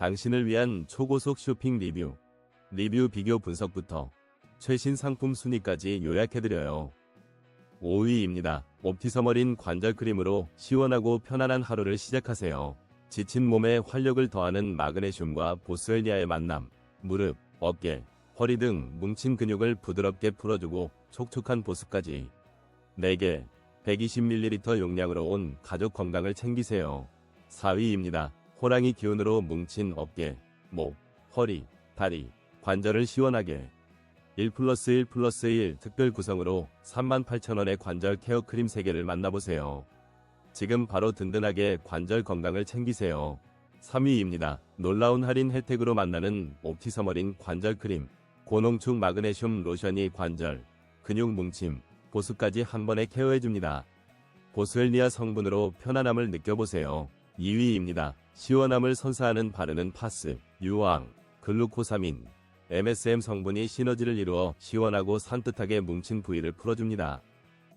당신을 위한 초고속 쇼핑 리뷰, 리뷰 비교 분석부터 최신 상품 순위까지 요약해드려요. 5위입니다. 옵티서머린 관절 크림으로 시원하고 편안한 하루를 시작하세요. 지친 몸에 활력을 더하는 마그네슘과 보스웰리아의 만남, 무릎, 어깨, 허리 등 뭉친 근육을 부드럽게 풀어주고 촉촉한 보습까지 4개, 120ml 용량으로 온 가족 건강을 챙기세요. 4위입니다. 호랑이 기운으로 뭉친 어깨, 목, 허리, 다리, 관절을 시원하게 1 플러스 1 플러스 1 특별 구성으로 38,000원의 관절 케어 크림 3개를 만나보세요. 지금 바로 든든하게 관절 건강을 챙기세요. 3위입니다. 놀라운 할인 혜택으로 만나는 옵티서머린 관절 크림. 고농축 마그네슘 로션이 관절, 근육 뭉침, 보습까지 한 번에 케어해줍니다. 보스웰리아 성분으로 편안함을 느껴보세요. 2위입니다. 시원함을 선사하는 바르는 파스, 유황, 글루코사민, MSM 성분이 시너지를 이루어 시원하고 산뜻하게 뭉친 부위를 풀어줍니다.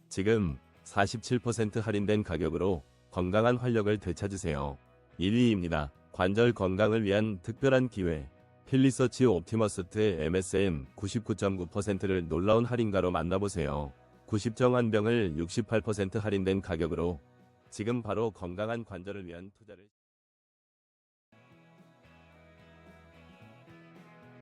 지금 47% 할인된 가격으로 건강한 활력을 되찾으세요. 1위입니다. 관절 건강을 위한 특별한 기회. 필리서치 옵티머스트 MSM 99.9%를 놀라운 할인가로 만나보세요. 90정 한 병을 68% 할인된 가격으로 지금 바로 건강한 관절을 위한 투자를